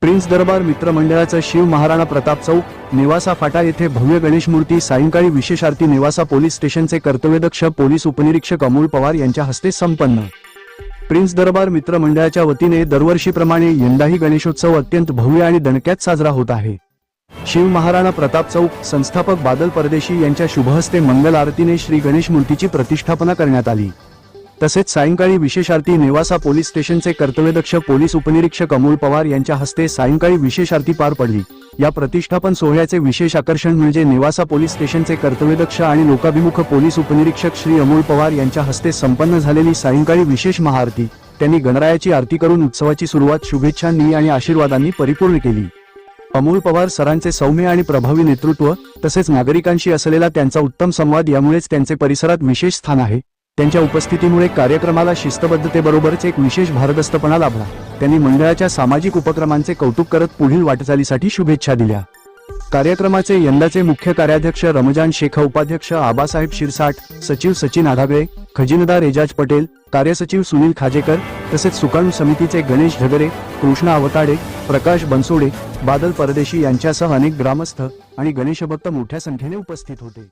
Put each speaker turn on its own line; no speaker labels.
Prince Darbar मित्रमंडळाचं शिव महाराणा प्रताप चौक नेवासा फाटा येथे भव्य गणेश मूर्ती सायंकाळी विशेष आरती नेवासा पोलीस स्टेशनचे कर्तव्यदक्ष पोलीस उपनिरीक्षक अमोल पवार यांच्या हस्ते संपन्न. प्रिन्स दरबार मित्रमंडळाच्या वतीने दरवर्षीप्रमाणे यंदाही गणेशोत्सव अत्यंत भव्य आणि दणक्यात साजरा होत आहे. शिव महाराणा प्रताप चौक संस्थापक बादल परदेशी यांच्या शुभहस्ते मंगल आरतीने श्री गणेश मूर्तीची प्रतिष्ठापना करण्यात आली. तसेच सायंकाळी विशेष आरती नेवासा पोलीस स्टेशनचे कर्तव्यदक्ष पोलीस उपनिरीक्षक अमोल पवार यांच्या हस्ते सायंकाळी विशेष आरती पार पडली. या प्रतिष्ठापन सोहळ्याचे विशेष आकर्षण म्हणजे नेवासा पोलीस स्टेशनचे कर्तव्यदक्ष आणि लोकाभिमुख पोलीस उपनिरीक्षक श्री अमोल पवार यांच्या हस्ते संपन्न झालेली सायंकाळी विशेष महाआरती. त्यांनी गणरायाची आरती करून उत्सवाची सुरुवात शुभेच्छांनी आणि आशीर्वादांनी परिपूर्ण केली. अमोल पवार सरांचे सौम्य आणि प्रभावी नेतृत्व तसेच नागरिकांशी असलेला त्यांचा उत्तम संवाद यामुळेच त्यांचे परिसरात विशेष स्थान आहे. त्यांच्या उपस्थितीमुळे कार्यक्रमाला शिस्तबद्धतेबरोबरच एक विशेष भारदस्तपणा लाभला. त्यांनी मंडळाच्या सामाजिक उपक्रमांचे कौतुक करत पुढील वाटचालीसाठी शुभेच्छा दिल्या. कार्यक्रमाचे यंदाचे मुख्य कार्याध्यक्ष रमजान शेख उपाध्यक्ष आबासाहेब शिरसाट सचिव सचिन आधागळे खजिनदार एजाज पटेल कार्यसचिव सुनील खाजेकर तसेच सुकाणू समितीचे गणेश ढगरे कृष्णा अवताडे प्रकाश बनसोडे बादल परदेशी यांच्यासह अनेक ग्रामस्थ आणि गणेशभक्त मोठ्या संख्येने उपस्थित होते.